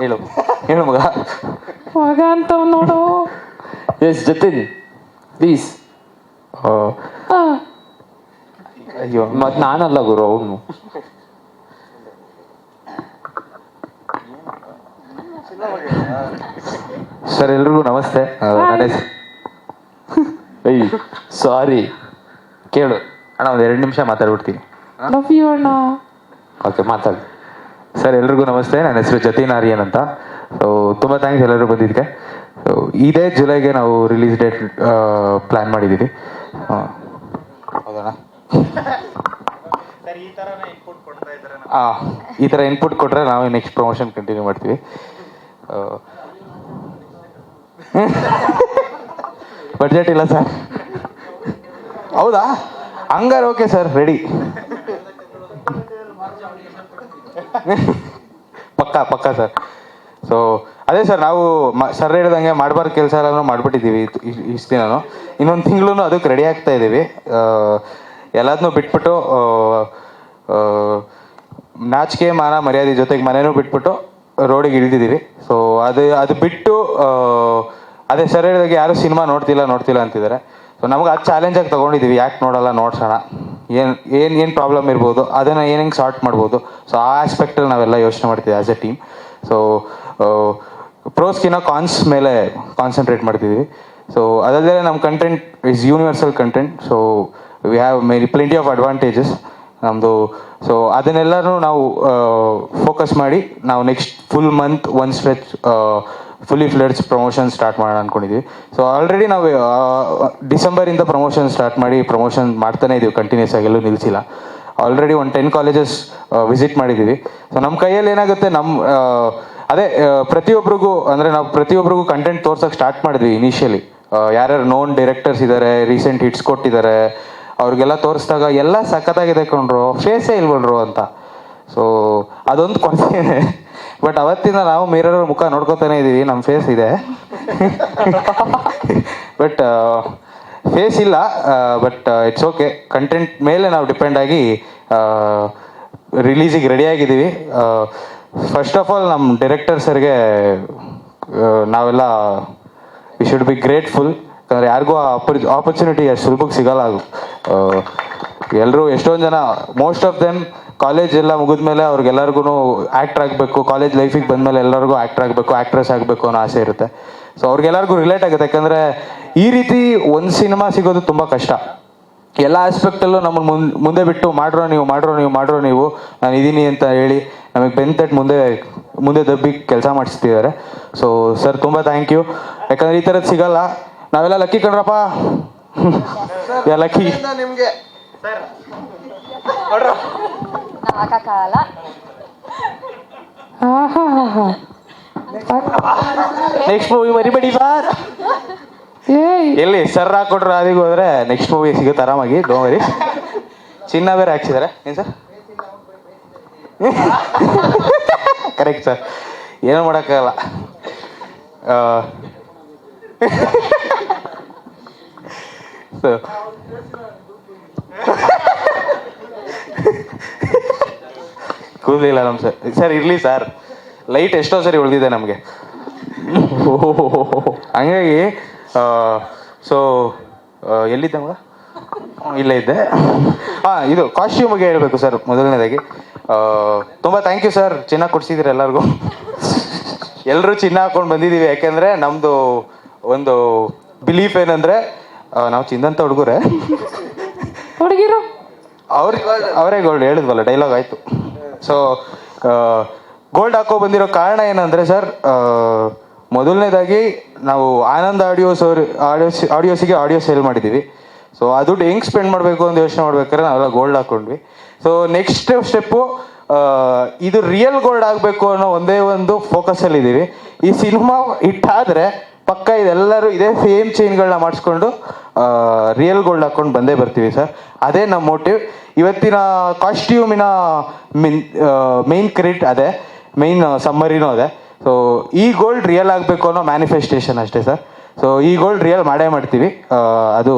ಹೇಳು ಹೇಳು ಮಗ. ಮಗ ಅಂತ ನೋಡು. ಎಸ್ ಜತಿನ್ ಪ್ಲೀಸ್ ಅಯ್ಯೋ ಮತ್ತೆ ನಾನಲ್ಲ ಗುರು ಅವನು. ಸರ್ ಎಲ್ರಿಗೂ ನಮಸ್ತೆ. ಅಯ್ಯ ಸಾರಿ ಕೇಳು ಅಣ್ಣ ಒಂದು ಎರಡು ನಿಮಿಷ ಮಾತಾಡ್ಬಿಡ್ತೀನಿ. Love you ಅಣ್ಣ. ಓಕೆ ಮಾತಾಡಿ. ಸರ್ ಎಲ್ರಿಗೂ ನಮಸ್ತೆ. ನನ್ನ ಹೆಸರು ಜತೀನ್ ಆರ್ಯನ್ ಅಂತ. ಸೊ ತುಂಬ ಥ್ಯಾಂಕ್ಸ್ ಎಲ್ಲರೂ ಬಂದಿದ್ದಕ್ಕೆ. ಸೊ ಇದೇ ಜುಲೈಗೆ ನಾವು ರಿಲೀಸ್ ಡೇಟ್ ಪ್ಲ್ಯಾನ್ ಮಾಡಿದ್ದೀವಿ. ಹೌದಣ್ಣ. ಹಾಂ ಈ ಥರ ಇನ್ಪುಟ್ ಕೊಟ್ಟರೆ ನಾವು ನೆಕ್ಸ್ಟ್ ಪ್ರಮೋಷನ್ ಕಂಟಿನ್ಯೂ ಮಾಡ್ತೀವಿ. ಬಜೆಟ್ ಇಲ್ಲ ಸರ್. ಹೌದಾ? ಹಂಗಾರೆ ಓಕೆ ಸರ್ ರೆಡಿ ಪಕ್ಕ ಪಕ್ಕ ಸರ್. ಸೊ ಅದೇ ಸರ್, ನಾವು ಸರ್ ಹೇಳ್ದಂಗೆ ಮಾಡಬಾರ್ದು ಕೆಲಸ ಎಲ್ಲ ಮಾಡ್ಬಿಟ್ಟಿದೀವಿ ಇಷ್ಟು ದಿನನು. ಇನ್ನೊಂದು ತಿಂಗಳು ಅದಕ್ಕೆ ರೆಡಿ ಆಗ್ತಾ ಇದ್ದೀವಿ. ಎಲ್ಲದನ್ನೂ ಬಿಟ್ಬಿಟ್ಟು ನಾಚಿಕೆ, ಮಾನ, ಮರ್ಯಾದೆ ಜೊತೆಗೆ ಮನೇನೂ ಬಿಟ್ಬಿಟ್ಟು ರೋಡಿಗೆ ಇಳಿದಿದ್ದೀವಿ. ಸೊ ಅದು ಅದು ಬಿಟ್ಟು ಅದೇ ಸರ್ ಹೇಳಿದಾಗ ಯಾರು ಸಿನಿಮಾ ನೋಡ್ತಿಲ್ಲ ನೋಡ್ತಿಲ್ಲ ಅಂತಿದ್ದಾರೆ. ಸೊ ನಮ್ಗೆ ಅದು ಚಾಲೆಂಜಾಗಿ ತೊಗೊಂಡಿದ್ದೀವಿ ಯಾಕೆ ನೋಡಲ್ಲ, ನೋಡ್ಸೋಣ. ಏನು ಏನು ಏನು ಪ್ರಾಬ್ಲಮ್ ಇರ್ಬೋದು, ಅದನ್ನು ಏನು ಹೆಂಗೆ ಸಾರ್ಟ್ ಮಾಡ್ಬೋದು. ಸೊ ಆ ಆಸ್ಪೆಕ್ಟಲ್ಲಿ ನಾವೆಲ್ಲ ಯೋಚನೆ ಮಾಡ್ತೀವಿ ಆ್ಯಸ್ ಎ ಟೀಮ್ ಸೊ ಪ್ರೋಸ್ಕಿನ ಕಾನ್ಸ್ ಮೇಲೆ ಕಾನ್ಸಂಟ್ರೇಟ್ ಮಾಡ್ತಿದ್ವಿ. ಸೊ ಅದಲ್ಲದೆ ನಮ್ಮ content is universal content so we have many plenty of advantages ನಮ್ಮದು ಸೊ ಅದನ್ನೆಲ್ಲರೂ ನಾವು ಫೋಕಸ್ ಮಾಡಿ, ನಾವು next full month one stretch fully fledged promotion start ಮಾಡೋಣ ಅನ್ಕೊಂಡಿದ್ವಿ. ಸೊ ಆಲ್ರೆಡಿ ನಾವು ಡಿಸೆಂಬರಿಂದ ಪ್ರಮೋಷನ್ ಸ್ಟಾರ್ಟ್ ಮಾಡಿ ಪ್ರಮೋಷನ್ ಮಾಡ್ತಾನೆ ಇದೀವಿ ಕಂಟಿನ್ಯೂಸ್ ಆಗಿ, ಎಲ್ಲೂ ನಿಲ್ಲಿಸಿಲ್ಲ ಆಲ್ರೆಡಿ ಒಂದು ಟೆನ್ ಕಾಲೇಜಸ್ ವಿಸಿಟ್ ಮಾಡಿದ್ದೀವಿ ಸೊ ನಮ್ಮ ಕೈಯಲ್ಲಿ ಏನಾಗುತ್ತೆ ನಮ್ಮ ಅದೇ ಪ್ರತಿಯೊಬ್ಬರಿಗೂ ಅಂದರೆ ನಾವು ಪ್ರತಿಯೊಬ್ಬರಿಗೂ ಕಂಟೆಂಟ್ ತೋರ್ಸೋಕೆ ಸ್ಟಾರ್ಟ್ ಮಾಡಿದ್ವಿ ಇನಿಷಿಯಲಿ ಯಾರ್ಯಾರು ನೋನ್ ಡೈರೆಕ್ಟರ್ಸ್ ಇದ್ದಾರೆ ರೀಸೆಂಟ್ ಹಿಟ್ಸ್ ಕೊಟ್ಟಿದ್ದಾರೆ ಅವ್ರಿಗೆಲ್ಲ ತೋರಿಸಿದಾಗ ಎಲ್ಲ ಸಖತ್ತಾಗಿದೆ ಕೊಂಡ್ರು ಫೇಸೇ ಇಲ್ವಲ್ರು ಅಂತ. ಸೊ ಅದೊಂದು ಕೊರತೆ. ಬಟ್ ಅವತ್ತಿಂದ ನಾವು ಮಿರರ್ ಮುಖ ನೋಡ್ಕೊತಾನೆ ಇದೀವಿ ನಮ್ಮ ಫೇಸ್ ಇದೆ. ಬಟ್ ಫೇಸ್ ಇಲ್ಲ ಬಟ್ ಇಟ್ಸ್ ಓಕೆ ಕಂಟೆಂಟ್ ಮೇಲೆ ನಾವು ಡಿಪೆಂಡ್ ಆಗಿ ರಿಲೀಸಿಗೆ ರೆಡಿ ಆಗಿದ್ದೀವಿ. ಫಸ್ಟ್ ಆಫ್ ಆಲ್ ನಮ್ಮ ಡೈರೆಕ್ಟರ್ ಸರ್ಗೆ ನಾವೆಲ್ಲ ವಿ ಶುಡ್ ಬಿ ಗ್ರೇಟ್ಫುಲ್ ಯಾಕಂದ್ರೆ ಯಾರಿಗೂ ಆಪರ್ಚುನಿಟಿ ಅಷ್ಟು ಸುಲಭಕ್ಕೆ ಸಿಗಲ್ಲ. ಎಲ್ಲರೂ ಎಷ್ಟೊಂದು ಜನ ಮೋಸ್ಟ್ ಆಫ್ ದೆಮ್ ಕಾಲೇಜ್ ಎಲ್ಲ ಮುಗಿದ್ಮೇಲೆ ಅವ್ರಿಗೆಲ್ಲರಿಗೂ ಆ್ಯಕ್ಟ್ರ್ ಆಗಬೇಕು ಕಾಲೇಜ್ ಲೈಫಿಗೆ ಬಂದಮೇಲೆ ಎಲ್ಲರಿಗೂ ಆ್ಯಕ್ಟ್ರ್ ಆಗಬೇಕು ಆಕ್ಟ್ರೆಸ್ ಆಗಬೇಕು ಅನ್ನೋ ಆಸೆ ಇರುತ್ತೆ. ಸೊ ಅವ್ರಿಗೆಲ್ಲರಿಗೂ ರಿಲೇಟ್ ಆಗುತ್ತೆ. ಯಾಕಂದರೆ ಈ ರೀತಿ ಒಂದು ಸಿನಿಮಾ ಸಿಗೋದು ತುಂಬ ಕಷ್ಟ. ಎಲ್ಲ ಆಸ್ಪೆಕ್ಟಲ್ಲೂ ನಮ್ಮ ಮುಂದೆ ಮುಂದೆ ಬಿಟ್ಟು ಮಾಡ್ರೋ ನೀವು ಮಾಡ್ರೋ ನೀವು ಮಾಡ್ರೋ ನೀವು ನಾನು ಇದ್ದೀನಿ ಅಂತ ಹೇಳಿ ನಮಗೆ ಬೆಂತಟ್ ಮುಂದೆ ಮುಂದೆ ದಬ್ಬಿ ಕೆಲಸ ಮಾಡಿಸ್ತಿದ್ದಾರೆ. ಸೊ ಸರ್ ತುಂಬ ಥ್ಯಾಂಕ್ ಯು ಯಾಕಂದ್ರೆ ಈ ಥರದ್ದು ಸಿಗಲ್ಲ. ನಾವೆಲ್ಲ ಲಕ್ಕಿ ಕಣ್ರಪ್ಪ. ಯಾ ಲಕ್ಕಿ ನಿಮ್ಗೆ ಹಾಕಕ್ಕಾಗಲ್ಲ. ನೆಕ್ಸ್ಟ್ ಮೂವಿ ಮರಿಬೇಡಿ ಸರ್ ಏಯ್. ಎಲ್ಲಿ ಸರ್ ಹಾಕೊಟ್ರು ಅದಿಗೆ ಹೋದ್ರೆ ನೆಕ್ಸ್ಟ್ ಮೂವಿ ಸಿಗುತ್ತೆ ಆರಾಮಾಗಿ ಡೋ ವರಿ ಚಿನ್ನ ಬೇರೆ ಹಾಕ್ಸಿದ್ದಾರೆ ಏನು ಸರ್ ಕರೆಕ್ಟ್ ಸರ್ ಏನು ಮಾಡೋಕ್ಕಾಗಲ್ಲ. ಆ, ಸೊ ಕೂದಲಿಲ್ಲ ನಮ್ಮ ಸರ್. ಸರ್ ಇರಲಿ ಸರ್. ಲೈಟ್ ಎಷ್ಟೋ ಸರಿ ಉಳಿದಿದೆ ನಮಗೆ. ಹಂಗಾಗಿ ಸೊ ಎಲ್ಲಿದ್ದೆ ಮಗ? ಇಲ್ಲೇ ಇದ್ದೆ. ಹಾಂ ಇದು ಕಾಸ್ಟ್ಯೂಮ್ ಬಗ್ಗೆ ಹೇಳಬೇಕು ಸರ್ ಮೊದಲನೇದಾಗಿ. ತುಂಬ ಥ್ಯಾಂಕ್ ಯು ಸರ್. ಚಿನ್ನ ಕೊಡ್ಸಿದ್ದೀರ ಎಲ್ಲರಿಗೂ. ಎಲ್ಲರೂ ಚಿನ್ನ ಹಾಕೊಂಡು ಬಂದಿದ್ದೀವಿ ಯಾಕೆಂದರೆ ನಮ್ಮದು ಒಂದು ಬಿಲೀಫ್ ಏನಂದರೆ ನಾವು ಚಿನ್ನಂತ ಹುಡುಗರೇ. ಹುಡುಗಿರು? ಅವ್ರಿಗೆ ಅವರೇ ಗೋಲ್ಡ್ ಹೇಳಿದ್ವಲ್ಲ ಡೈಲಾಗ್ ಆಯಿತು. ಸೊ ಗೋಲ್ಡ್ ಹಾಕೋ ಬಂದಿರೋ ಕಾರಣ ಏನಂದರೆ ಸರ್ ಮೊದಲನೇದಾಗಿ ನಾವು ಆನಂದ್ ಆಡಿಯೋಸ್ ಅವ್ರ ಆಡಿಯೋಸ್ ಆಡಿಯೋಸಿಗೆ ಆಡಿಯೋ ಸೇಲ್ ಮಾಡಿದ್ದೀವಿ. ಸೊ ಆ ದುಡ್ಡು ಹೆಂಗೆ ಸ್ಪೆಂಡ್ ಮಾಡಬೇಕು ಅಂತ ಯೋಚನೆ ಮಾಡ್ಬೇಕಾದ್ರೆ ನಾವೆಲ್ಲ ಗೋಲ್ಡ್ ಹಾಕೊಂಡ್ವಿ. ಸೊ ನೆಕ್ಸ್ಟ್ ಸ್ಟೆಪ್ಪು ಇದು ರಿಯಲ್ ಗೋಲ್ಡ್ ಆಗಬೇಕು ಅನ್ನೋ ಒಂದೇ ಒಂದು ಫೋಕಸಲ್ಲಿ ಇದ್ದೀವಿ ಈ ಸಿನಿಮಾ ಇಟ್ಟಾದರೆ ಪಕ್ಕ ಇದೆಲ್ಲರೂ ಇದೇ ಸೇಮ್ ಚೈನ್ಗಳನ್ನ ಮಾಡಿಸ್ಕೊಂಡು ರಿಯಲ್ ಗೋಲ್ಡ್ ಹಾಕೊಂಡು ಬಂದೇ ಬರ್ತೀವಿ ಸರ್. ಅದೇ ನಮ್ಮ ಮೋಟಿವ್ ಇವತ್ತಿನ ಕಾಸ್ಟ್ಯೂಮಿನ ಮಿನ್ ಮೇನ್ ಕ್ರೆಡಿಟ್ ಅದೇ. ಮೇನ್ ಸಮ್ಮರಿನೂ ಅದೇ. ಸೊ ಈ ಗೋಲ್ಡ್ ರಿಯಲ್ ಆಗಬೇಕು ಅನ್ನೋ ಮ್ಯಾನಿಫೆಸ್ಟೇಷನ್ ಅಷ್ಟೇ ಸರ್. ಸೊ ಈ ಗೋಲ್ಡ್ ರಿಯಲ್ ಮಾಡೇ ಮಾಡ್ತೀವಿ. ಅದು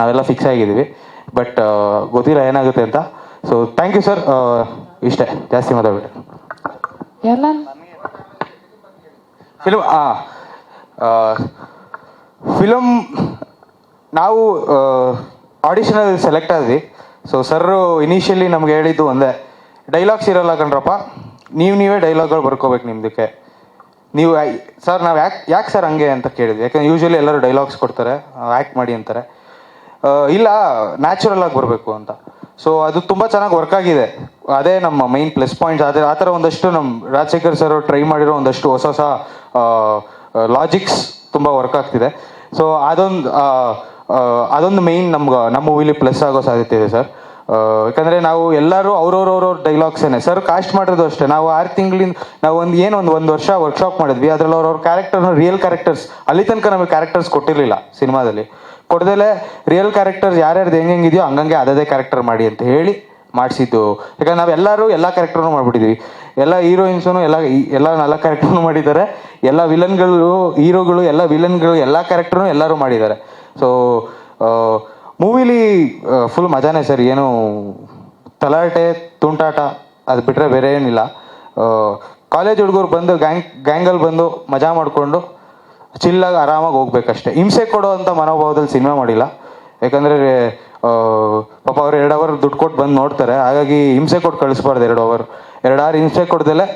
ನಾವೆಲ್ಲ ಫಿಕ್ಸ್ ಆಗಿದ್ದೀವಿ. ಬಟ್ ಗೊತ್ತಿಲ್ಲ ಏನಾಗುತ್ತೆ ಅಂತ. ಸೊ ಥ್ಯಾಂಕ್ ಯು ಸರ್ ಇಷ್ಟೇ. ಜಾಸ್ತಿ ಮಾತಾಡ್ಬಿಟ್ಟು ಫಿಲ್ಮ್ ಫಿಲ್ಮ್ ಫಿಲಮ್ ನಾವು ಆಡಿಷನಲ್ಲಿ ಸೆಲೆಕ್ಟ್ ಆದ್ವಿ. ಸೊ ಸರ್ ಇನಿಷಿಯಲಿ ನಮ್ಗೆ ಹೇಳಿದ್ದು ಒಂದೇ ಡೈಲಾಗ್ಸ್ ಇರಲ್ಲ ಕಣ್ರಪ್ಪ. ನೀವು ನೀವೇ ಡೈಲಾಗ್ಗಳು ಬರ್ಕೋಬೇಕು ನಿಮ್ದಕ್ಕೆ. ನೀವು ಸರ್ ನಾವು ಯಾಕೆ ಯಾಕೆ ಸರ್ ಹಂಗೆ ಅಂತ ಕೇಳಿದ್ವಿ. ಯಾಕಂದ್ರೆ ಯೂಶ್ವಲಿ ಎಲ್ಲರೂ ಡೈಲಾಗ್ಸ್ ಕೊಡ್ತಾರೆ ಆ್ಯಕ್ಟ್ ಮಾಡಿ ಅಂತಾರೆ. ಇಲ್ಲ ನ್ಯಾಚುರಲ್ ಆಗಿ ಬರಬೇಕು ಅಂತ. ಸೊ ಅದು ತುಂಬ ಚೆನ್ನಾಗಿ ವರ್ಕ್ ಆಗಿದೆ. ಅದೇ ನಮ್ಮ ಮೈನ್ ಪ್ಲಸ್ ಪಾಯಿಂಟ್ಸ್ ಆದರೆ ಆ ಥರ ಒಂದಷ್ಟು ನಮ್ಮ ರಾಜಶೇಖರ್ ಸರ್ ಟ್ರೈ ಮಾಡಿರೋ ಒಂದಷ್ಟು ಹೊಸ ಹೊಸ ಲಾಜಿಕ್ಸ್ ತುಂಬ ವರ್ಕ್ ಆಗ್ತಿದೆ. ಸೊ ಅದೊಂದು ಅದೊಂದು ಮೇಯ್ನ್ ನಮ್ಗೆ, ನಮ್ಮ ಮೂವಿಲಿ ಪ್ಲಸ್ ಆಗೋ ಸಾಧ್ಯತೆ ಇದೆ ಸರ್ ಯಾಕಂದರೆ ನಾವು ಎಲ್ಲರೂ ಅವ್ರವ್ರವ್ರ ಡೈಲಾಗ್ಸೇನೆ ಸರ್ ಕಾಸ್ಟ್ ಮಾಡಿರೋದು ಅಷ್ಟೇ. ನಾವು ಆರು ತಿಂಗಳಿಂದ, ನಾವು ಒಂದು, ಏನು ಒಂದು ಒಂದು ವರ್ಷ ವರ್ಕ್ಶಾಪ್ ಮಾಡಿದ್ವಿ. ಅದ್ರಲ್ಲಿ ಅವ್ರವ್ರ ಕ್ಯಾರೆಕ್ಟರ್ನ ರಿಯಲ್ ಕ್ಯಾರೆಕ್ಟರ್ಸ್ ಅಲ್ಲಿ ತನಕ ನಮಗೆ ಕ್ಯಾರೆಕ್ಟರ್ಸ್ ಕೊಟ್ಟಿರಲಿಲ್ಲ ಸಿನಿಮಾದಲ್ಲಿ. ಕೊಡ್ದಲೆ ರಿಯಲ್ ಕ್ಯಾರೆಕ್ಟರ್ಸ್ ಯಾರ್ಯಾರ್ದು ಹೆಂಗೆ ಹೆಂಗಿದೆಯೋ ಹಂಗಂಗೆ ಅದೇ ಕ್ಯಾರೆಕ್ಟರ್ ಮಾಡಿ ಅಂತ ಹೇಳಿ ಮಾಡಿಸಿದ್ದು. ಯಾಕಂದ್ರೆ ನಾವು ಎಲ್ಲರೂ ಎಲ್ಲ ಕ್ಯಾರೆಕ್ಟರ್ನು ಮಾಡಿಬಿಟ್ಟಿದ್ವಿ. ಎಲ್ಲ ಹೀರೋಯಿನ್ಸೂ ಎಲ್ಲ ಎಲ್ಲ ನಾಲ್ಕು ಕ್ಯಾರೆಕ್ಟರ್ನು ಮಾಡಿದ್ದಾರೆ. ಎಲ್ಲ ವಿಲನ್ಗಳು, ಹೀರೋಗಳು, ಎಲ್ಲ ವಿಲನ್ಗಳು, ಎಲ್ಲ ಕ್ಯಾರೆಕ್ಟರ್ನು ಎಲ್ಲರೂ ಮಾಡಿದ್ದಾರೆ. ಸೊ ಮೂವಿಲಿ ಫುಲ್ ಮಜಾನೇ ಸರ್ ಏನು ತಲಾಟೆ, ತುಂಟಾಟ ಅದು ಬಿಟ್ಟರೆ ಬೇರೆ ಏನಿಲ್ಲ. ಕಾಲೇಜ್ ಹುಡುಗರು ಬಂದು ಗ್ಯಾಂಗ್ ಗ್ಯಾಂಗಲ್ಲಿ ಬಂದು ಮಜಾ ಮಾಡಿಕೊಂಡು ಚಿಲ್ಲಾಗಿ ಆರಾಮಾಗಿ ಹೋಗ್ಬೇಕಷ್ಟೆ. ಹಿಂಸೆ ಕೊಡೋ ಅಂತ ಮನೋಭಾವದಲ್ಲಿ ಸಿನಿಮಾ ಮಾಡಿಲ್ಲ. ಯಾಕಂದರೆ ಪಾಪ ಅವ್ರು ಎರಡು ಅವರ್ ದುಡ್ಡು ಕೊಟ್ಟು ಬಂದು ನೋಡ್ತಾರೆ. ಹಾಗಾಗಿ ಹಿಂಸೆ ಕೊಟ್ಟು ಕಳಿಸ್ಬಾರ್ದು ಎರಡು ಅವರ್ ಎರಡು ಅವರ್ ಹಿಂಸೆ ಕೊಡ್ದಲೆ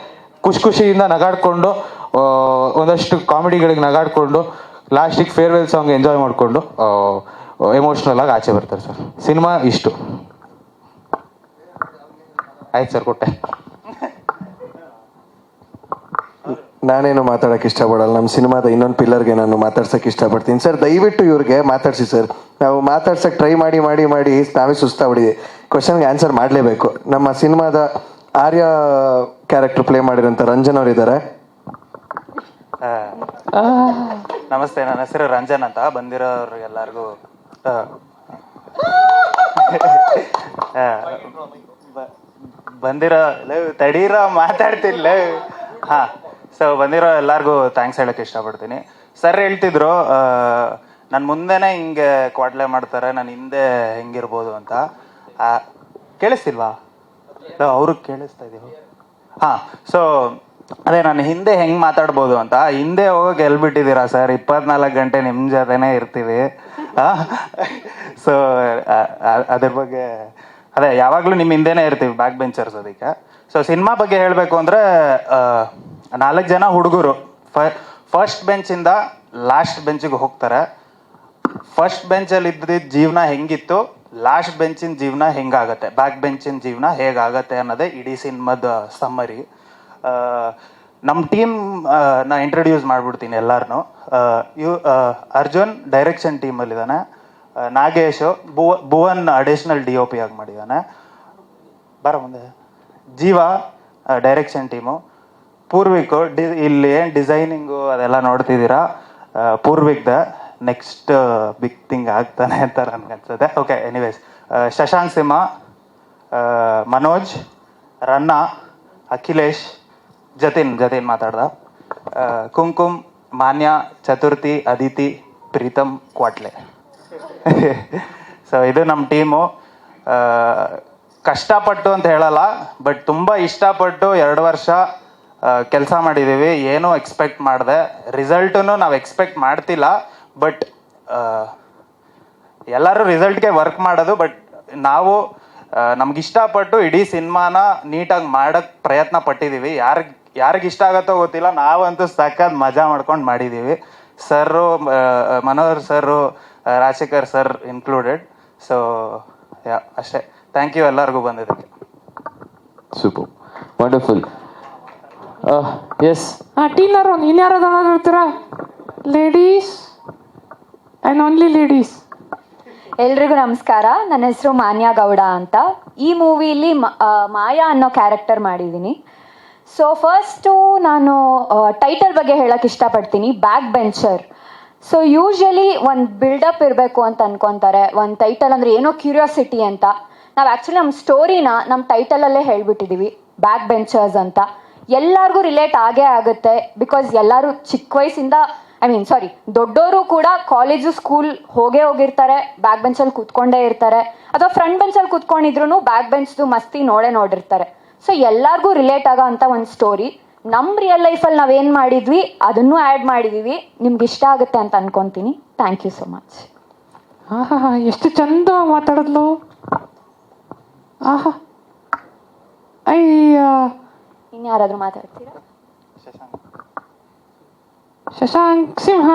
ಖುಷಿ ಖುಷಿಯಿಂದ ನಗಾಡ್ಕೊಂಡು ಒಂದಷ್ಟು ಕಾಮಿಡಿಗಳಿಗೆ ನಗಾಡ್ಕೊಂಡು ಲಾಸ್ಟಿಗೆ ಫೇರ್ವೆಲ್ ಸಾಂಗ್ ಎಂಜಾಯ್ ಮಾಡಿಕೊಂಡು ಎಮೋಷ್ನಲ್ ಆಗಿ ಆಚೆ ಬರ್ತಾರೆ ಸರ್. ಸಿನಿಮಾ ಇಷ್ಟು. ಆಯ್ತು ಸರ್, ಕೊಟ್ಟೆ. ನಾನೇನು ಮಾತಾಡೋಕೆ ಇಷ್ಟಪಡಲ್ಲ. ನಮ್ಮ ಸಿನಿಮಾದ ಇನ್ನೊಂದು ಪಿಲ್ಲರ್ಗೆ ನಾನು ಮಾತಾಡ್ಸೋಕೆ ಇಷ್ಟಪಡ್ತೀನಿ. ಸರ್, ದಯವಿಟ್ಟು ಇವ್ರಿಗೆ ಮಾತಾಡಿಸಿ ಸರ್. ನಾವು ಮಾತಾಡ್ಸೋಕೆ ಟ್ರೈ ಮಾಡಿ ಮಾಡಿ ಮಾಡಿ ನಾವೇ ಸುಸ್ತಾಗ್ಬಿಡಿ ಕ್ವಶನ್ಗೆ ಆನ್ಸರ್ ಮಾಡಲೇಬೇಕು. ನಮ್ಮ ಸಿನಿಮಾದ ಆರ್ಯ ಕ್ಯಾರೆಕ್ಟರ್ ಪ್ಲೇ ಮಾಡಿರೋಂಥ ರಂಜನ್ ಅವರಿದ್ದಾರೆ. ನಮಸ್ತೆ ನನ್ನ ಹೆಸರು ರಂಜನ್ ಅಂತ ಬಂದಿರೋರಿಗೆಲ್ಲರಿಗೂ ಎಲ್ಲಾರ್ಗೂ. ಬಂದಿರೋ ತಡೀರೋ ಮಾತಾಡ್ತಿಲ್ಲ ಹಾ ಸೊ ಬಂದಿರೋ ಎಲ್ಲರಿಗೂ ಥ್ಯಾಂಕ್ಸ್ ಹೇಳಕ್ಕೆ ಇಷ್ಟಪಡ್ತೀನಿ. ಸರ್ ಹೇಳ್ತಿದ್ರು ನಾನು ಮುಂದೆನೇ ಹಿಂಗೆ ಕ್ವಾಡ್ಲೆ ಮಾಡ್ತಾರೆ ನಾನು ಹಿಂದೆ ಹೆಂಗಿರ್ಬೋದು ಅಂತ. ಕೇಳಿಸ್ತಿಲ್ವಾ? ಅವ್ರಿಗೆ ಕೇಳಿಸ್ತಾ ಇದೀವಿ ಹಾ ಸೊ ಅದೇ ನಾನು ಹಿಂದೆ ಹೆಂಗ್ ಮಾತಾಡ್ಬೋದು ಅಂತ. ಹಿಂದೆ ಹೋಗಿ ಗೆಲ್ಬಿಟ್ಟಿದ್ದೀರಾ ಸರ್? ಇಪ್ಪತ್ನಾಲ್ಕು ಗಂಟೆ ನಿಮ್ಮ ಜೊತೆನೇ ಇರ್ತೀವಿ. ಸೊ ಅದ್ರ ಬಗ್ಗೆ, ಅದೇ, ಯಾವಾಗಲೂ ನಿಮ್ಮ ಹಿಂದೆನೇ ಇರ್ತೀವಿ ಬ್ಯಾಕ್ ಬೆಂಚರ್ಸ್ ಅದಕ್ಕೆ ಸೊ ಸಿನಿಮಾ ಬಗ್ಗೆ ಹೇಳಬೇಕು ಅಂದರೆ ನಾಲ್ಕು ಜನ ಹುಡುಗರು. ಫಸ್ಟ್ ಬೆಂಚಿಂದ ಲಾಸ್ಟ್ ಬೆಂಚಿಗೆ ಹೋಗ್ತಾರೆ. ಫಸ್ಟ್ ಬೆಂಚಲ್ಲಿ ಇದ್ದಿದ್ದ ಜೀವನ ಹೆಂಗಿತ್ತು? ಲಾಸ್ಟ್ ಬೆಂಚಿನ ಜೀವನ ಹೆಂಗಾಗತ್ತೆ? ಬ್ಯಾಕ್ ಬೆಂಚಿನ ಜೀವನ ಹೇಗಾಗತ್ತೆ ಅನ್ನೋದೇ ಇಡೀ ಸಿನಿಮಾದ ಸಮ್ಮರಿ ನಮ್ಮ ಟೀಮ್ ನಾ ಇಂಟ್ರೊಡ್ಯೂಸ್ ಮಾಡ್ಬಿಡ್ತೀನಿ ಎಲ್ಲಾರನು. ಇವ್ ಅರ್ಜುನ್ ಡೈರೆಕ್ಷನ್ ಟೀಮಲ್ಲಿದ್ದಾನೆ Nagesh ಭುವ Bhuvan additional D O P ಆಗಿ ಮಾಡಿದ್ದಾನೆ ಬರ ಮುಂದೆ. ಜೀವ ಡೈರೆಕ್ಷನ್ ಟೀಮು ಪೂರ್ವಿಕು, ಡಿ, ಇಲ್ಲಿ ಏನು ಡಿಸೈನಿಂಗು ಅದೆಲ್ಲ ನೋಡ್ತಿದ್ದೀರಾ? ಪೂರ್ವಿಕ್ದ ನೆಕ್ಸ್ಟ್ ಬಿಗ್ ಥಿಂಗ್ ಆಗ್ತಾನೆ ಅಂತ ನನಗೆ ಅನ್ಸುತ್ತೆ. ಓಕೆ ಎನಿವೇಸ್ ಶಶಾಂಕ್ ಸಿಂಹ ಮನೋಜ್, ರನ್ನ, ಅಖಿಲೇಶ್ ಜತಿನ್ ಜತಿನ್ ಮಾತಾಡ್ದ. ಕುಂಕುಮ್, ಮಾನ್ಯ, ಚತುರ್ಥಿ, ಅದಿತಿ, ಪ್ರೀತಮ್, ಕ್ವಾಟ್ಲೆ. ಸೊ ಇದು ನಮ್ಮ ಟೀಮು. ಕಷ್ಟಪಟ್ಟು ಅಂತ ಹೇಳಲ್ಲ, ಬಟ್ ತುಂಬ ಇಷ್ಟಪಟ್ಟು ಎರಡು ವರ್ಷ ಕೆಲಸ ಮಾಡಿದ್ದೀವಿ ಏನೂ ಎಕ್ಸ್ಪೆಕ್ಟ್ ಮಾಡಿದೆ. ರಿಸಲ್ಟನ್ನು ನಾವು ಎಕ್ಸ್ಪೆಕ್ಟ್ ಮಾಡ್ತಿಲ್ಲ, ಬಟ್ ಎಲ್ಲರೂ ರಿಸಲ್ಟ್ಗೆ ವರ್ಕ್ ಮಾಡೋದು, ಬಟ್ ನಾವು ನಮ್ಗೆ ಇಷ್ಟಪಟ್ಟು ಇಡೀ ಸಿನಿಮಾನ ನೀಟಾಗಿ ಮಾಡೋಕ್ಕೆ ಪ್ರಯತ್ನ ಪಟ್ಟಿದ್ದೀವಿ ಯಾರಿಗೆ ಯಾರಿಗೆ ಇಷ್ಟ ಆಗತ್ತೋ ಗೊತ್ತಿಲ್ಲ. ನಾವಂತೂ ಸಖತ್ ಮಜಾ ಮಾಡ್ಕೊಂಡು ಮಾಡಿದ್ದೀವಿ sir Manohar sir Rajashekhar sir included so yeah ಅಷ್ಟೇ. ಥ್ಯಾಂಕ್ ಯು ಎಲ್ಲರಿಗೂ ಬಂದಿದ್ದಕ್ಕೆ. ಸೂಪರ್ ವಂಡರ್ಫುಲ್ ಎಸ್ ಆ ಟೀನರು ನೀನು ಯಾರು ಇರ್ತೀರಾ ಲೇಡೀಸ್ ಆ್ಯಂಡ್ ಓನ್ಲಿ ಲೇಡೀಸ್ ಎಲ್ರಿಗೂ ನಮಸ್ಕಾರ. ನನ್ನ ಹೆಸರು ಮಾನ್ಯ ಗೌಡ ಅಂತ. ಈ ಮೂವಿಲಿ ಮಾಯಾ ಅನ್ನೋ ಕ್ಯಾರೆಕ್ಟರ್ ಮಾಡಿದ್ದೀನಿ. ಸೊ ಫಸ್ಟು ನಾನು ಟೈಟಲ್ ಬಗ್ಗೆ ಹೇಳಕ್ಕೆ ಇಷ್ಟಪಡ್ತೀನಿ. ಬ್ಯಾಕ್ ಬೆಂಚರ್ ಸೊ ಯೂಶ್ವಲಿ ಒಂದು ಬಿಲ್ಡಪ್ ಇರಬೇಕು ಅಂತ ಅನ್ಕೊಂತಾರೆ. ಒಂದು ಟೈಟಲ್ ಅಂದರೆ ಏನೋ ಕ್ಯೂರಿಯಾಸಿಟಿ ಅಂತ. ನಾವು ಆ್ಯಕ್ಚುಲಿ ನಮ್ಮ ಸ್ಟೋರಿನ ನಮ್ಮ ಟೈಟಲಲ್ಲೇ ಹೇಳ್ಬಿಟ್ಟಿದ್ದೀವಿ ಬ್ಯಾಕ್ ಬೆಂಚರ್ಸ್ ಅಂತ. ಎಲ್ಲರಿಗೂ ರಿಲೇಟ್ ಆಗೇ ಆಗುತ್ತೆ ಬಿಕಾಸ್ ಎಲ್ಲರೂ ಚಿಕ್ಕ ವಯಸ್ಸಿಂದ ಐ ಮೀನ್ ಸಾರಿ ದೊಡ್ಡವರು ಕೂಡ ಕಾಲೇಜು ಸ್ಕೂಲ್ ಹೋಗೇ ಹೋಗಿರ್ತಾರೆ. ಬ್ಯಾಕ್ ಬೆಂಚಲ್ಲಿ ಕೂತ್ಕೊಂಡೇ ಇರ್ತಾರೆ. ಅಥವಾ ಫ್ರಂಟ್ ಬೆಂಚಲ್ಲಿ ಕೂತ್ಕೊಂಡಿದ್ರು ಬ್ಯಾಕ್ ಬೆಂಚ್ದು ಮಸ್ತಿ ನೋಡೇ ನೋಡಿರ್ತಾರೆ. ಸೊ ಎಲ್ಲರಿಗೂ ರಿಲೇಟ್ ಆಗೋ ಅಂತ ಒಂದು ಸ್ಟೋರಿ ನಮ್ಮ ರಿಯಲ್ ಲೈಫಲ್ಲಿ ನಾವೇನು ಮಾಡಿದ್ವಿ ಅದನ್ನೂ ಆ್ಯಡ್ ಮಾಡಿದ್ದೀವಿ ನಿಮ್ಗೆ ಇಷ್ಟ ಆಗುತ್ತೆ ಅಂತ ಅನ್ಕೊಂತೀನಿ. ಥ್ಯಾಂಕ್ ಯು ಸೊ ಮಚ್ ಆಹಾ ಎಷ್ಟು ಚಂದ ಮಾತಾಡಿದ್ಲು. ಆಹಾ. ಅಯ್ಯ. ಇನ್ಯಾರಾದರೂ ಮಾತಾಡ್ತೀರಾ? ಶಶಾಂಕ್. ಸಿಂಹ.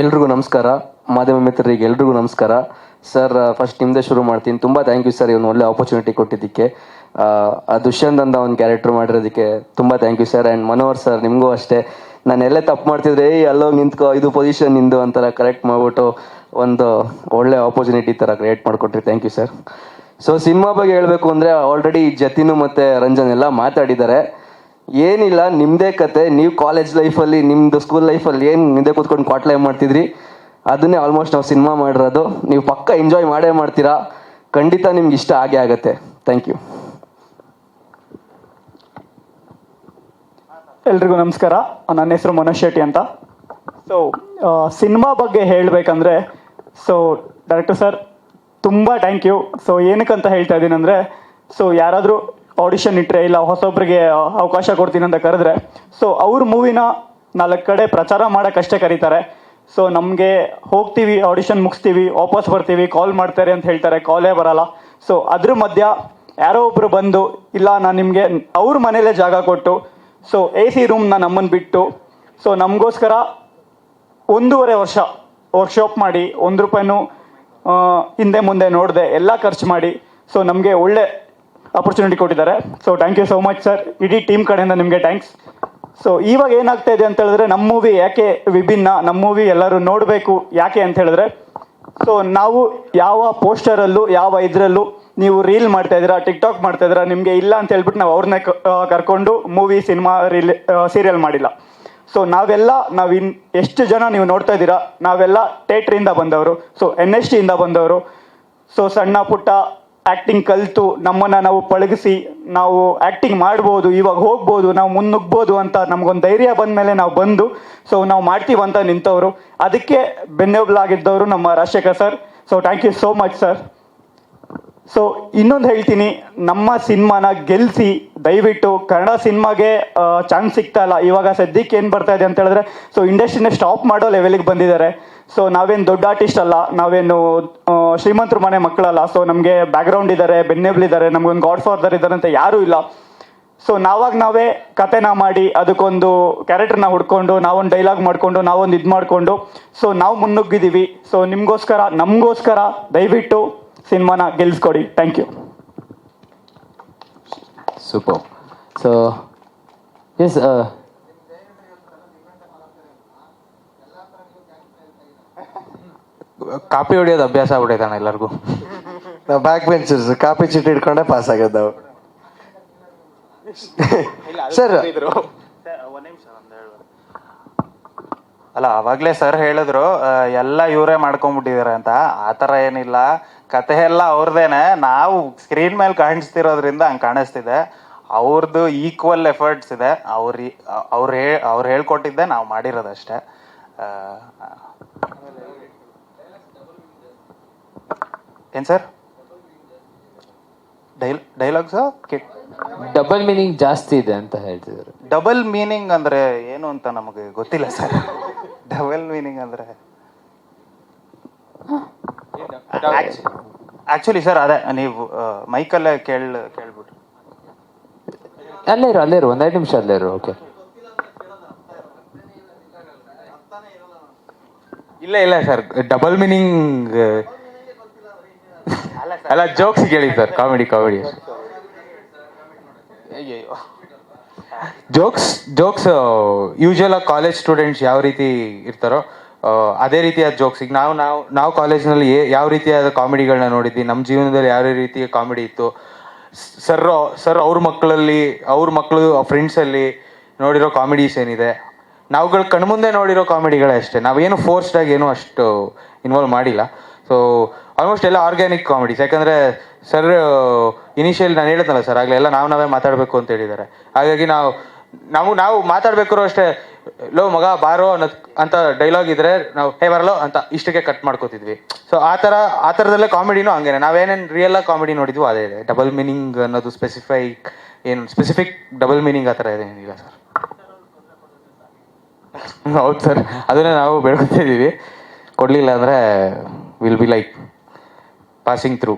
ಎಲ್ರಿಗೂ ನಮಸ್ಕಾರ. ಮಾಧ್ಯಮ ಮಿತ್ರರಿಗೆ ಎಲ್ರಿಗೂ ನಮಸ್ಕಾರ. ಸರ್ ಫಸ್ಟ್ ನಿಮ್ಮದೇ ಶುರು ಮಾಡ್ತೀನಿ. ತುಂಬ ಥ್ಯಾಂಕ್ ಯು ಸರ್ ಇವನು ಒಳ್ಳೆ ಆಪರ್ಚುನಿಟಿ ಕೊಟ್ಟಿದ್ದಕ್ಕೆ. ದುಷ್ಯಂತ್ ಅಂತ ಒಂದು ಕ್ಯಾರೆಕ್ಟರ್ ಮಾಡಿರೋದಕ್ಕೆ ತುಂಬ thank you sir and Manohar sir ನಿಮಗೂ ಅಷ್ಟೇ. ನಾನು ಎಲ್ಲೇ ತಪ್ಪು ಮಾಡ್ತಿದ್ರೆ, ಏಯ್, ಅಲ್ಲೋಗಿ ನಿಂತ್ಕೋ, ಇದು ಪೊಸಿಷನ್ ನಿಂದು ಅಂತೆಲ್ಲ ಕರೆಕ್ಟ್ ಮಾಡ್ಬಿಟ್ಟು ಒಂದು ಒಳ್ಳೆ ಆಪರ್ಚುನಿಟಿ ಥರ create ಮಾಡಿಕೊಟ್ರಿ. Thank you sir so cinema ಬಗ್ಗೆ ಹೇಳಬೇಕು ಅಂದರೆ ಆಲ್ರೆಡಿ ಜತಿನು ಮತ್ತು ರಂಜನ್ ಎಲ್ಲ ಮಾತಾಡಿದ್ದಾರೆ. ಏನಿಲ್ಲ ನಿಮ್ಮದೇ ಕತೆ. ನೀವು ಕಾಲೇಜ್ ಲೈಫಲ್ಲಿ ನಿಮ್ಮದು ಸ್ಕೂಲ್ ಲೈಫಲ್ಲಿ ಏನು ನಿಂದೆ ಕೂತ್ಕೊಂಡು ಕ್ವಾಟ್ಲೆ ಮಾಡ್ತಿದ್ರಿ? ಅದನ್ನೇ ಆಲ್ಮೋಸ್ಟ್ ನಾವು ಸಿನಿಮಾ ಮಾಡಿರೋದು. ನೀವು ಪಕ್ಕ ಎಂಜಾಯ್ ಮಾಡೇ ಮಾಡ್ತೀರಾ. ಖಂಡಿತ ನಿಮ್ಗೆ ಇಷ್ಟ ಆಗೇ ಆಗುತ್ತೆ. ಥ್ಯಾಂಕ್ ಯು ಎಲ್ರಿಗೂ ನಮಸ್ಕಾರ. ನನ್ನ ಹೆಸರು ಮನೋಜ್ ಶೆಟ್ಟಿ ಅಂತ. ಸೊ ಸಿನಿಮಾ ಬಗ್ಗೆ ಹೇಳಬೇಕಂದ್ರೆ ಸೊ ಡೈರೆಕ್ಟರ್ ಸರ್ ತುಂಬ ಥ್ಯಾಂಕ್ ಯು ಸೊ ಏನಕ್ಕಂತ ಹೇಳ್ತಾ ಇದ್ದೀನಿ ಅಂದರೆ ಸೊ ಯಾರಾದರೂ ಆಡಿಷನ್ ಇಟ್ಟರೆ ಇಲ್ಲ ಹೊಸೊಬ್ಬರಿಗೆ ಅವಕಾಶ ಕೊಡ್ತೀನಿ ಅಂತ ಕರೆದ್ರೆ ಸೊ ಅವ್ರ ಮೂವಿನ ನಾಲ್ಕು ಕಡೆ ಪ್ರಚಾರ ಮಾಡೋಕ್ಕಷ್ಟೇ ಕರೀತಾರೆ. ಸೊ ನಮಗೆ ಹೋಗ್ತೀವಿ ಆಡಿಷನ್ ಮುಗಿಸ್ತೀವಿ, ವಾಪಸ್ ಬರ್ತೀವಿ ಕಾಲ್ ಮಾಡ್ತಾರೆ ಅಂತ ಹೇಳ್ತಾರೆ ಕಾಲೇ ಬರಲ್ಲ. ಸೊ ಅದ್ರ ಮಧ್ಯ ಯಾರೋ ಒಬ್ಬರು ಬಂದು, ಇಲ್ಲ, ನಾನು ನಿಮಗೆ ಅವ್ರ ಮನೇಲೇ ಜಾಗ ಕೊಟ್ಟು ಸೊ ಎ ಸಿ ರೂಮ್ನ ನಮ್ಮನ್ನು ಬಿಟ್ಟು ಸೊ ನಮಗೋಸ್ಕರ ಒಂದೂವರೆ ವರ್ಷ ವರ್ಕ್ಶಾಪ್ ಮಾಡಿ, ಒಂದು ರೂಪಾಯಿನೂ ಹಿಂದೆ ಮುಂದೆ ನೋಡಿದೆ, ಎಲ್ಲ ಖರ್ಚು ಮಾಡಿ ಸೊ ನಮಗೆ ಒಳ್ಳೆ ಅಪರ್ಚುನಿಟಿ ಕೊಟ್ಟಿದ್ದಾರೆ. So thank you so much sir ಇಡೀ ಟೀಮ್ ಕಡೆಯಿಂದ ನಿಮಗೆ ಥ್ಯಾಂಕ್ಸ್ ಸೊ ಇವಾಗ ಏನಾಗ್ತಾ ಇದೆ ಅಂತ ಹೇಳಿದ್ರೆ ನಮ್ಮ ಮೂವಿ ಯಾಕೆ ವಿಭಿನ್ನ ನಮ್ಮ ಮೂವಿ ಎಲ್ಲರೂ ನೋಡಬೇಕು ಯಾಕೆ ಅಂತ ಹೇಳಿದ್ರೆ ಸೊ ನಾವು ಯಾವ ಪೋಸ್ಟರಲ್ಲೂ ಯಾವ ಇದರಲ್ಲೂ ನೀವು ರೀಲ್ ಮಾಡ್ತಾ ಇದ್ದೀರಾ ಟಿಕ್ ಟಾಕ್ ಮಾಡ್ತಾ ಇದ್ದೀರಾ, ನಿಮಗೆ ಇಲ್ಲ ಅಂತ ಹೇಳ್ಬಿಟ್ಟು ನಾವು ಅವ್ರನ್ನ ಕರ್ಕೊಂಡು ಮೂವಿ ಸಿನಿಮಾ ರೀಲ್ ಸೀರಿಯಲ್ ಮಾಡಿಲ್ಲ. ಸೊ ನಾವೆಲ್ಲ, ನಾವು ಇನ್ ಎಷ್ಟು ಜನ ನೀವು ನೋಡ್ತಾ ಇದ್ದೀರಾ, ನಾವೆಲ್ಲ ಥೇಟ್ರಿಂದ ಬಂದವರು. ಸೊ ಎನ್ ಎಸ್ ಟಿಯಿಂದ ಬಂದವರು. ಸೊ ಸಣ್ಣ ಪುಟ್ಟ ಆ್ಯಕ್ಟಿಂಗ್ ಕಲಿತು ನಮ್ಮನ್ನು ನಾವು ಪಳಗಿಸಿ, ನಾವು ಆ್ಯಕ್ಟಿಂಗ್ ಮಾಡ್ಬೋದು, ಇವಾಗ ಹೋಗ್ಬೋದು, ನಾವು ಮುನ್ನುಗ್ಬೋದು ಅಂತ ನಮಗೊಂದು ಧೈರ್ಯ ಬಂದ ಮೇಲೆ ನಾವು ಬಂದು ಸೊ ನಾವು ಮಾಡ್ತೀವಂತ ನಿಂತವರು. ಅದಕ್ಕೆ ಬೆನ್ನೆಬ್ಲಾಗಿದ್ದವರು ನಮ್ಮ Rajashekhar sir so thank you so much sir so ಇನ್ನೊಂದು ಹೇಳ್ತೀನಿ. ನಮ್ಮ ಸಿನಿಮಾನ ಗೆಲ್ಸಿ, ದಯವಿಟ್ಟು ಕನ್ನಡ ಸಿನಿಮಾಗೆ ಚಾನ್ಸ್ ಸಿಗ್ತಾ ಇಲ್ಲ. ಇವಾಗ ಸದ್ಯಕ್ಕೆ ಏನು ಬರ್ತಾ ಇದೆ ಅಂತ ಹೇಳಿದ್ರೆ ಸೊ ಇಂಡಸ್ಟ್ರಿನ ಸ್ಟಾಪ್ ಮಾಡೋ ಲೆವೆಲಿಗೆ ಬಂದಿದ್ದಾರೆ. ಸೊ ನಾವೇನು ದೊಡ್ಡ ಆರ್ಟಿಸ್ಟ್ ಅಲ್ಲ, ನಾವೇನು ಶ್ರೀಮಂತರು ಮನೆ ಮಕ್ಕಳಲ್ಲ ಸೊ ನಮಗೆ ಬ್ಯಾಕ್ಗ್ರೌಂಡ್ ಇದ್ದಾರೆ ಬೆನ್ನೆಬ್ಲಿದ್ದಾರೆ ನಮಗೊಂದು ಗಾಡ್ ಫಾದರ್ ಇದ್ದಾರೆ ಅಂತ ಯಾರೂ ಇಲ್ಲ. ಸೊ ನಾವಾಗ ನಾವೇ ಕತೆನ ಮಾಡಿ, ಅದಕ್ಕೊಂದು ಕ್ಯಾರೆಕ್ಟರ್ನ ಹುಡ್ಕೊಂಡು, ನಾವೊಂದು ಡೈಲಾಗ್ ಮಾಡಿಕೊಂಡು, ನಾವೊಂದು ಇದು ಮಾಡಿಕೊಂಡು ಸೊ ನಾವು ಮುನ್ನುಗ್ಗಿದ್ದೀವಿ ಸೊ ನಿಮಗೋಸ್ಕರ, ನಮಗೋಸ್ಕರ ದಯವಿಟ್ಟು ಸಿನಿಮಾನ ಗೆಲ್ಸ್ಕೊಡಿ. Thank you super so yes copy ಹೊಡಿಯೋದು ಅಭ್ಯಾಸ ಆಗ್ಬಿಟ್ಟೈತೆ ಅಣ್ಣ ಎಲ್ಲರಿಗೂ. ನಾವು ಬ್ಯಾಕ್ ಬೆಂಚರ್ಸ್ ಕಾಪಿ ಚೀಟಿ ಇಟ್ಕೊಂಡೆ ಪಾಸ್ ಆಗ್ಯದ ನಾವು. ಸರ್ ಅಲ್ಲ ಅವಾಗಲೇ ಸರ್ ಹೇಳಿದ್ರು ಆ, ಎಲ್ಲ ಇವರೇ ಮಾಡ್ಕೊಂಡ್ಬಿಟ್ಟಿದ್ದಾರೆ ಅಂತ. ಆ ಥರ ಏನಿಲ್ಲ. ಕತೆ ಎಲ್ಲ ಅವ್ರದ್ದೇನೆ ನಾವು ಸ್ಕ್ರೀನ್ ಮೇಲೆ ಕಾಣಿಸ್ತಿರೋದ್ರಿಂದ ಹಂಗೆ ಕಾಣಿಸ್ತಿದೆ. ಅವ್ರದ್ದು ಈಕ್ವಲ್ ಎಫರ್ಟ್ಸ್ ಇದೆ. ಅವ್ರ ಅವ್ರು ಹೇ ಅವ್ರು ಹೇಳ್ಕೊಟ್ಟಿದ್ದೆ ನಾವು ಮಾಡಿರೋದಷ್ಟೇ. ಏನು ಏನ್ ಸರ್ ಡೈಲ್ ಡೈಲಾಗ್ಸು ಡಬಲ್ ಮೀನಿಂಗ್ ಜಾಸ್ತಿ ಇದೆ ಅಂತ ಹೇಳ್ತಿದ್ರು ಡಬಲ್ ಮೀನಿಂಗ್ ಅಂದ್ರೆ ಏನು ಅಂತ ನಮಗೆ ಗೊತ್ತಿಲ್ಲ ಸರ್ ಡಬಲ್ ಮೀನಿಂಗ್ ಅಂದ್ರೆ. ಆಕ್ಚುಲಿ ಸರ್ ಅದೇ ನೀವು ಮೈಕಲ್ಲೇ ಕೇಳ್ ಕೇಳ್ಬಿಟ್ರಿ. ಅಲ್ಲೇ ಇರು ಅಲ್ಲೇ ಇರು ಒಂದೈದು ನಿಮಿಷ ಅಲ್ಲೇ ಇರು ಓಕೆ ಇಲ್ಲ ಇಲ್ಲ ಸರ್ ಡಬಲ್ ಮೀನಿಂಗ್ ಅಲ್ಲ ಜೋಕ್ಸ್ ಕೇಳಿ sir comedy comedy jokes jokes usual ಆಗಿ ಕಾಲೇಜ್ ಸ್ಟೂಡೆಂಟ್ಸ್ ಯಾವ ರೀತಿ ಇರ್ತಾರೋ ಆ, ಅದೇ ರೀತಿಯಾದ ಜೋಕ್ಸ್ ಈಗ ನಾವು ನಾವು ನಾವು ಕಾಲೇಜ್ನಲ್ಲಿ ಯಾವ ರೀತಿಯಾದ ಕಾಮಿಡಿಗಳನ್ನ ನೋಡಿದ್ವಿ? ನಮ್ಮ ಜೀವನದಲ್ಲಿ ಯಾವ ರೀತಿಯ ಕಾಮಿಡಿ ಇತ್ತು? ಸರ್ ಸರ್ ಅವ್ರ ಮಕ್ಕಳಲ್ಲಿ ಅವ್ರ ಮಕ್ಕಳು ಫ್ರೆಂಡ್ಸಲ್ಲಿ ನೋಡಿರೋ ಕಾಮಿಡೀಸ್ ಏನಿದೆ? ನಾವುಗಳು ಕಣ್ಮುಂದೆ ನೋಡಿರೋ ಕಾಮಿಡಿಗಳೇ ಅಷ್ಟೇ. ನಾವೇನು ಫೋರ್ಸ್ಡ್ ಏನೂ ಏನು ಅಷ್ಟು ಇನ್ವಾಲ್ವ್ ಮಾಡಿಲ್ಲ. ಸೊ ಆಲ್ಮೋಸ್ಟ್ ಎಲ್ಲ ಆರ್ಗ್ಯಾನಿಕ್ ಕಾಮಿಡೀಸ್ ಯಾಕಂದರೆ ಸರ್ ಇನಿಷಿಯಲ್ ನಾನು ಹೇಳ್ತಲ್ಲ ಸರ್ ಆಗಲೇ ಎಲ್ಲ ನಾವು ನಾವೇ ಮಾತಾಡಬೇಕು ಅಂತ ಹೇಳಿದ್ದಾರೆ ಹಾಗಾಗಿ ನಾವು ನಾವು ನಾವು ಮಾತಾಡ್ಬೇಕಾದ್ರು ಅಷ್ಟೇ, ಲೋ ಮಗ ಬಾರೋ ಅನ್ನೋದು ಅಂತ ಡೈಲಾಗ್ ಇದ್ರೆ ನಾವು, ಹೇ ಬರಲೋ ಅಂತ ಇಷ್ಟಕ್ಕೆ ಕಟ್ ಮಾಡ್ಕೋತಿದ್ವಿ. ಸೊ ಆ ಥರ ಆ ಥರದಲ್ಲೇ ಕಾಮಿಡಿನೂ ಹಂಗೇನೆ. ನಾವೇನೇನು ರಿಯಲ್ ಆಗಿ ಕಾಮಿಡಿ ನೋಡಿದ್ವು ಅದೇ ಇದೆ ಡಬಲ್ ಮೀನಿಂಗ್ ಅನ್ನೋದು ಸ್ಪೆಸಿಫೈಕ್ ಏನು ಸ್ಪೆಸಿಫಿಕ್ ಡಬಲ್ ಮೀನಿಂಗ್ ಆ ಥರ ಇದೆ ಏನಿಲ್ಲ ಸರ್ ಹೌದು ಸರ್ ಅದನ್ನೇ ನಾವು ಬೆಳ್ಕೊತಿದ್ದೀವಿ ಕೊಡಲಿಲ್ಲ ಅಂದರೆ will be like passing through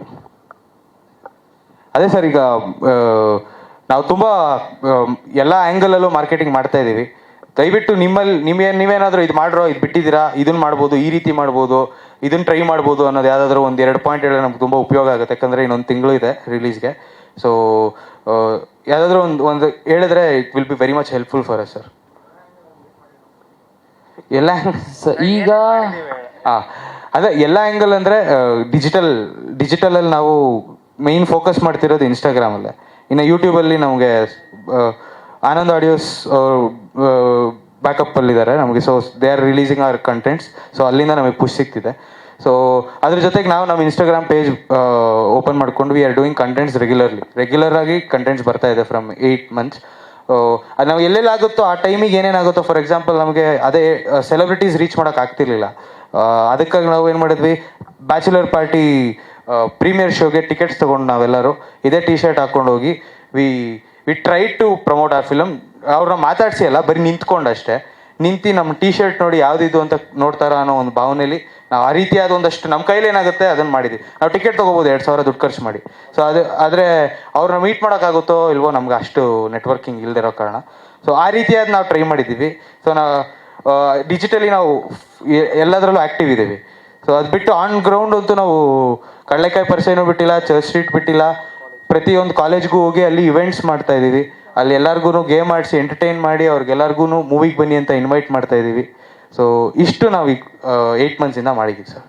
ಅದೇ ಸರ್ ಈಗ ನಾವು ತುಂಬ ಎಲ್ಲ ಆ್ಯಂಗಲಲ್ಲೂ ಮಾರ್ಕೆಟಿಂಗ್ ಮಾಡ್ತಾ ಇದ್ದೀವಿ. ದಯವಿಟ್ಟು ನಿಮ್ಮಲ್ಲಿ ನಿಮಗೆ ನೀವೇನಾದರೂ ಇದು ಮಾಡ್ರೋ ಇದು ಬಿಟ್ಟಿದ್ದೀರಾ ಇದನ್ನ ಮಾಡ್ಬೋದು ಈ ರೀತಿ ಮಾಡ್ಬೋದು ಇದನ್ನ ಟ್ರೈ ಮಾಡ್ಬೋದು ಅನ್ನೋದು ಯಾವುದಾದ್ರೂ ಒಂದು ಎರಡು ಪಾಯಿಂಟ್ ಹೇಳಿದ್ರೆ ನಮ್ಗೆ ತುಂಬ ಉಪಯೋಗ ಆಗುತ್ತೆ. ಯಾಕಂದರೆ ಇನ್ನೊಂದು ತಿಂಗಳು ಇದೆ ರಿಲೀಸ್ಗೆ ಸೊ ಯಾವುದಾದ್ರೂ ಒಂದು ಒಂದು ಹೇಳಿದ್ರೆ it will be very much helpful for us sir ಎಲ್ಲ ಈಗ ಹಾಂ ಅದೇ ಎಲ್ಲ ಆ್ಯಂಗಲ್ ಅಂದರೆ ಡಿಜಿಟಲ್ ಡಿಜಿಟಲಲ್ಲಿ ನಾವು ಮೇಯ್ನ್ ಫೋಕಸ್ ಮಾಡ್ತಿರೋದು ಇನ್ಸ್ಟಾಗ್ರಾಮಲ್ಲೇ ಇನ್ನು ಯೂಟ್ಯೂಬಲ್ಲಿ ನಮಗೆ ಆನಂದ್ ಆಡಿಯೋಸ್ ಬ್ಯಾಕಪ್ಪಲ್ಲಿದ್ದಾರೆ ನಮಗೆ. So they are releasing our contents so ಅಲ್ಲಿಂದ ನಮಗೆ ಪುಷ್ ಸಿಗ್ತಿದೆ. ಸೊ ಅದ್ರ ಜೊತೆಗೆ ನಾವು ನಮ್ಮ ಇನ್ಸ್ಟಾಗ್ರಾಮ್ ಪೇಜ್ ಓಪನ್ ಮಾಡ್ಕೊಂಡು we are doing contents regularly regular ಆಗಿ ಕಂಟೆಂಟ್ಸ್ ಬರ್ತಾ ಇದೆ ಫ್ರಮ್ ಏಯ್ಟ್ ಮಂತ್ಸ್ ಅದು ನಾವು ಎಲ್ಲೆಲ್ಲಿ ಆಗುತ್ತೋ ಆ ಟೈಮಿಗೆ ಏನೇನಾಗುತ್ತೋ ಫಾರ್ ಎಕ್ಸಾಂಪಲ್ ನಮಗೆ ಅದೇ ಸೆಲೆಬ್ರಿಟೀಸ್ ರೀಚ್ ಮಾಡೋಕೆ ಆಗ್ತಿರ್ಲಿಲ್ಲ. ಆ, ಅದಕ್ಕಾಗಿ ನಾವು ಏನು ಮಾಡಿದ್ವಿ? ಬ್ಯಾಚುಲರ್ ಪಾರ್ಟಿ ಪ್ರೀಮಿಯರ್ ಶೋಗೆ ಟಿಕೆಟ್ಸ್ ತೊಗೊಂಡು ನಾವೆಲ್ಲರೂ ಇದೇ ಟಿ ಶರ್ಟ್ ಹಾಕೊಂಡು ಹೋಗಿ we we try to promote ಆ ಫಿಲಮ್ ಅವ್ರನ್ನ ಮಾತಾಡಿಸಿ ಅಲ್ಲ, ಬರೀ ನಿಂತ್ಕೊಂಡು ಅಷ್ಟೇ ನಿಂತು ನಮ್ಮ ಟಿ ಶರ್ಟ್ ನೋಡಿ ಯಾವ್ದಿದು ಅಂತ ನೋಡ್ತಾರ ಅನ್ನೋ ಒಂದು ಭಾವನೆಯಲ್ಲಿ ನಾವು ಆ ರೀತಿಯಾದ ಒಂದಷ್ಟು ನಮ್ಮ ಕೈಲಿ ಏನಾಗುತ್ತೆ ಅದನ್ನು ಮಾಡಿದ್ವಿ. ನಾವು ಟಿಕೆಟ್ ತೊಗೋಬೋದು, ಎರಡು ಸಾವಿರ ದುಡ್ಡು ಖರ್ಚು ಮಾಡಿ. ಸೊ ಅದು, ಆದರೆ ಅವ್ರನ್ನ ಮೀಟ್ ಮಾಡೋಕ್ಕಾಗುತ್ತೋ ಇಲ್ವೋ ನಮ್ಗೆ ಅಷ್ಟು ನೆಟ್ವರ್ಕಿಂಗ್ ಇಲ್ದಿರೋ ಕಾರಣ. ಸೊ ಆ ರೀತಿಯಾದ ನಾವು ಟ್ರೈ ಮಾಡಿದ್ದೀವಿ. ಸೊ ನಾವು ಡಿಜಿಟಲಿ ನಾವು ಎಲ್ಲದರಲ್ಲೂ ಆ್ಯಕ್ಟಿವ್ ಇದ್ದೀವಿ ಸೊ ಅದು ಬಿಟ್ಟು ಆನ್ ಗ್ರೌಂಡ್ ಅಂತೂ ನಾವು ಕಡಲೆಕಾಯಿ ಪರಿಸರನೂ ಬಿಟ್ಟಿಲ್ಲ ಚರ್ಚ್ ಸ್ಟ್ರೀಟ್ ಬಿಟ್ಟಿಲ್ಲ. ಪ್ರತಿಯೊಂದು ಕಾಲೇಜ್ಗೂ ಹೋಗಿ ಅಲ್ಲಿ ಇವೆಂಟ್ಸ್ ಮಾಡ್ತಾ ಇದ್ದೀವಿ. ಅಲ್ಲಿ ಎಲ್ಲರಿಗೂ ಗೇಮ್ ಆಡಿಸಿ ಎಂಟರ್ಟೈನ್ ಮಾಡಿ ಅವ್ರಿಗೆಲ್ಲರಿಗೂ ಮೂವಿಗೆ ಬನ್ನಿ ಅಂತ ಇನ್ವೈಟ್ ಮಾಡ್ತಾ ಇದ್ದೀವಿ. ಸೊ ಇಷ್ಟು ನಾವು ಏಯ್ಟ್ ಮಂತ್ಸಿಂದ ಮಾಡಿದ್ದೀವಿ ಸರ್